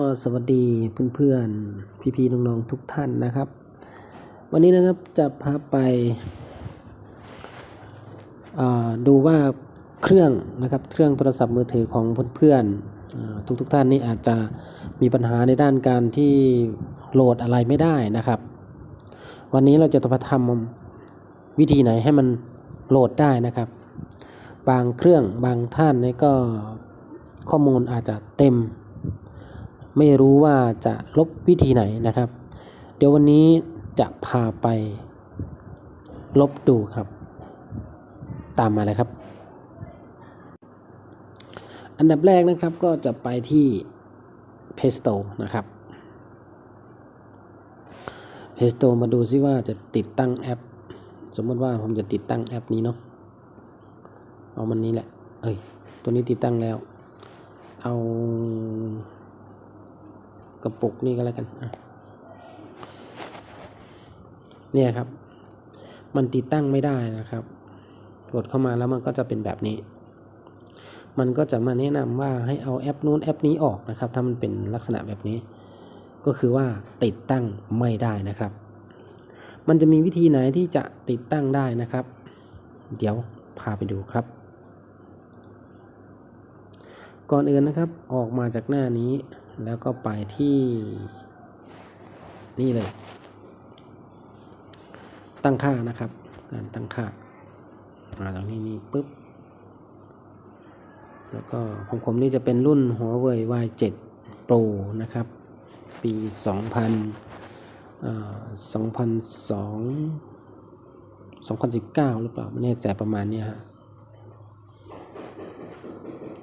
ก็สวัสดีเพื่อนๆ พี่ๆ น้องๆ ทุกท่านนะครับ วันนี้นะครับจะพาไปดูว่าเครื่องนะครับเครื่องโทรศัพท์มือถือของเพื่อนๆอ่าทุกๆท่านนี่อาจจะมีปัญหาในด้านการที่โหลดอะไรไม่ได้นะครับ วันนี้เราจะมาทำวิธีไหนให้มันโหลดได้นะครับ บางเครื่องบางท่านนี่ก็ข้อมูลอาจจะเต็ม ไม่รู้ว่าจะลบวิธีไหนนะครับ เดี๋ยววันนี้จะพาไป ลบดูครับ ตามมาเลยครับ อันดับแรกนะครับก็จะไปที่ Play Store นะครับ Play Store มาดูซิว่าจะติดตั้งแอป สมมติว่าผมจะติดตั้งแอปนี้เนาะเอามันนี้แหละ เอ้ย ตัวนี้ติดตั้งแล้ว เอา กระปุกนี่ก็แล้วกันเนี่ยครับ มันติดตั้งไม่ได้นะครับ กดเข้ามาแล้วมันก็จะเป็นแบบนี้ มันก็จะมาแนะนำว่าให้เอาแอปนู้นแอปนี้ออกนะครับ ถ้ามันเป็นลักษณะแบบนี้ ก็คือว่าติดตั้งไม่ได้นะครับ มันจะมีวิธีไหนที่จะติดตั้งได้นะครับ เดี๋ยวพาไปดูครับ ก่อนอื่นนะครับ ออกมาจากหน้านี้ แล้วก็ไปที่นี่เลย ตั้งค่านะครับ การตั้งค่ามาตรงนี้นี่ปุ๊บ แล้วก็ของผมนี่จะเป็นรุ่น Huawei Y7 Pro นะครับ ปี 2000เอ่อ2002 2019 หรือเปล่า ไม่แน่ใจประมาณเนี้ยฮะ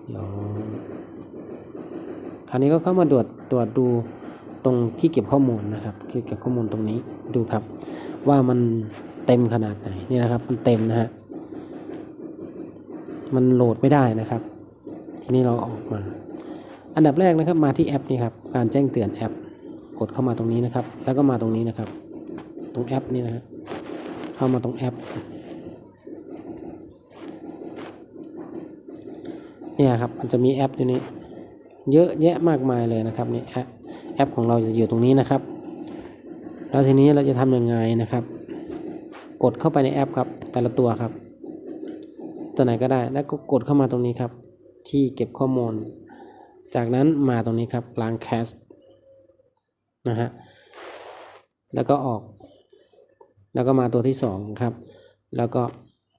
เดี๋ยว คราวนี้ก็เข้ามาตรวจตรวจดูตรงที่เก็บข้อมูลนะครับที่เก็บข้อมูลตรงนี้ดูครับ ว่ามันเต็มขนาดไหนนี่นะครับ มันเต็มนะฮะมันโหลดไม่ได้นะครับ ทีนี้เราออกมา อันดับแรกนะครับมาที่แอปนี่ครับการแจ้งเตือนแอป กดเข้ามาตรงนี้นะครับ แล้วก็มาตรงนี้นะครับ ตรงแอปนี่นะฮะเข้ามาตรงแอปเนี่ยครับมันจะมีแอปอยู่นี้ เยอะแยะมากมายเลยนะครับนี่แอปแอปของเราจะอยู่ตรงนี้นะครับ แล้วทีนี้เราจะทำยังไงนะครับ กดเข้าไปในแอปครับแต่ละตัวครับ ตัวไหนก็ได้แล้วก็กดเข้ามาตรงนี้ครับ ที่เก็บข้อมูล จากนั้นมาตรงนี้ครับล้างแคสนะฮะแล้วก็ออก แล้วก็มาตัวที่สองครับ แล้วก็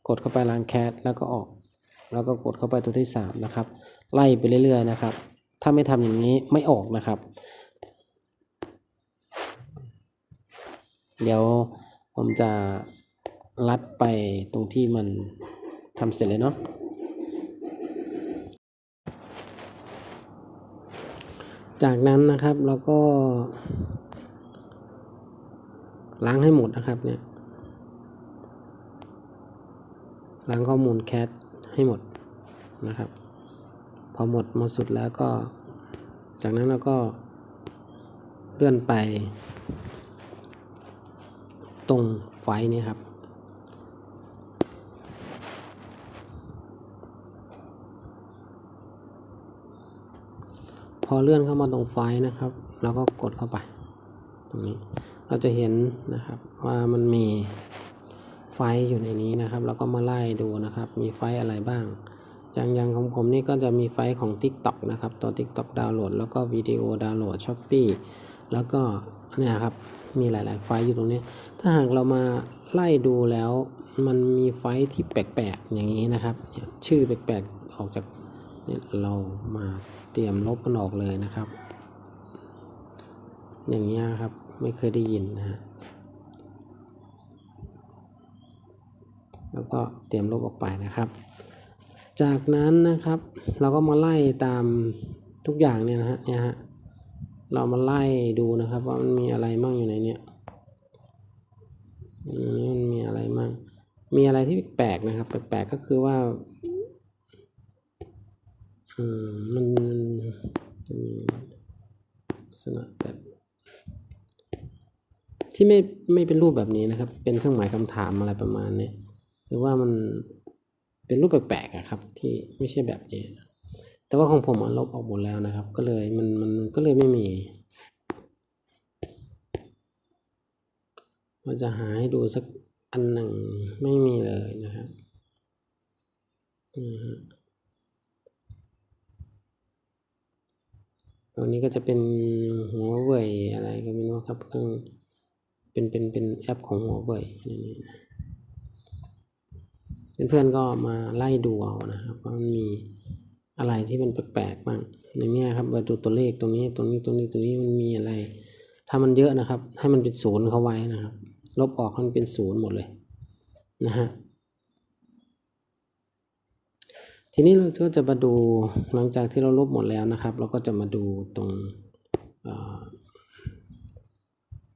กดเข้าไปล้างแคสแล้วก็ออก แล้วก็กดเข้าไปตัวที่สามนะครับ ไล่ไปเรื่อยๆนะครับ ถ้าไม่ทำอย่างนี้ไม่ออกนะครับ เดี๋ยวผมจะลัดไปตรงที่มันทำเสร็จเลยเนาะจากนั้นนะครับเราก็ ล้างให้หมดนะครับเนี่ยล้างข้อมูลแคทให้หมดนะครับ พอหมดหมดสุดแล้วก็ จากนั้นเราก็เลื่อนไป ตรงไฟนี้ครับ พอเลื่อนเข้ามาตรงไฟนะครับเราก็กดเข้าไป ตรงนี้ เราจะเห็นนะครับว่ามันมีไฟอยู่ในนี้นะครับเราก็มาไล่ดูนะครับ มีไฟอะไรบ้าง อย่างอย่างของผมนี่ก็จะมีไฟล์ของ TikTok นะครับตัว TikTok ดาวน์โหลด แล้วก็วิดีโอดาวน์โหลด Shopee แล้วก็เนี่ยครับมีหลาย ๆ ไฟล์อยู่ตรงนี้ ถ้าหากเรามาไล่ดูแล้วมันมีไฟล์ที่แปลก ๆ อย่างนี้นะครับ ชื่อแปลก ๆ ออกจากเนี่ยเรามาเตรียมลบมันออกเลยนะครับ อย่างนี้ครับไม่เคยได้ยินนะฮะแล้วก็เตรียมลบออกไปนะครับ จากนั้นนะครับ เราก็มาไล่ตามทุกอย่างเนี่ยนะฮะเนี่ยฮะเรามาไล่ดูนะครับว่ามันมีอะไรมั่งอยู่ในเนี้ยอันนี้มันมีอะไรมั่งมีอะไรที่แปลกนะครับ แปลกๆก็คือว่าอืมันมันจะมีลักษณะแบบที่ไม่ไม่เป็นรูปแบบนี้นะครับ เป็นเครื่องหมายคำถามอะไรประมาณนี้หรือว่ามัน เป็นรูปแปลกๆอะครับที่ไม่ใช่แบบนี้ แต่ว่าของผมลบออกหมดแล้วนะครับ ก็เลยมันมันก็เลยไม่มีว่าจะหาให้ดูสักอันหนึ่งไม่มีเลยนะครับอืตัวนี้ก็จะเป็นหัวเว่ยอะไรก็ไม่รู้ครับเครื่องเป็นเป็นเป็นแอปของหัวเว่ยนี่ เพื่อนๆก็มาไล่ดูเอานะครับว่ามันมีอะไรที่มันแปลกๆบ้างในเนี้ยครับมาดูตัวเลขตรงนี้ตรงนี้ตรงนี้ตรงนี้มันมีอะไร ถ้ามันเยอะนะครับ ให้มันเป็นศูนย์เข้าไว้นะครับ ลบออกมันเป็นศูนย์หมดเลยนะฮะทีนี้เราก็จะมาดูหลังจากที่เราลบหมดแล้วนะครับ เราก็จะมาดูตรง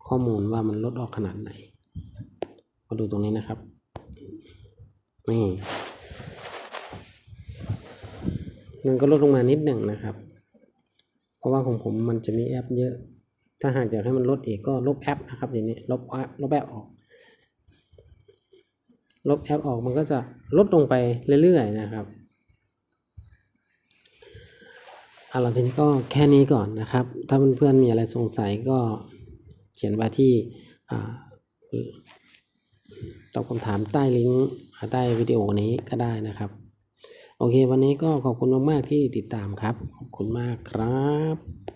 ข้อมูลว่ามันลดออกขนาดไหน มาดูตรงนี้นะครับ นี่มันก็ลดลงมานิดหนึ่งนะครับ เพราะว่าของผมมันจะมีแอปเยอะ ถ้าหากอยากให้มันลดอีกก็ลบแอปนะครับทีนี้ลบแอปลบแอปออก ลบแอปออกมันก็จะลดลงไปเรื่อยๆนะครับเอาล่ะทีนี้ก็แค่นี้ก่อนนะครับ ถ้าเพื่อนๆมีอะไรสงสัยก็เขียนไว้ที่อ่า ตอบคำถามใต้ลิงก์ใต้วิดีโอนี้ก็ได้นะครับ โอเค วันนี้ก็ขอบคุณมาก ๆ ที่ติดตามครับ ขอบคุณมากครับ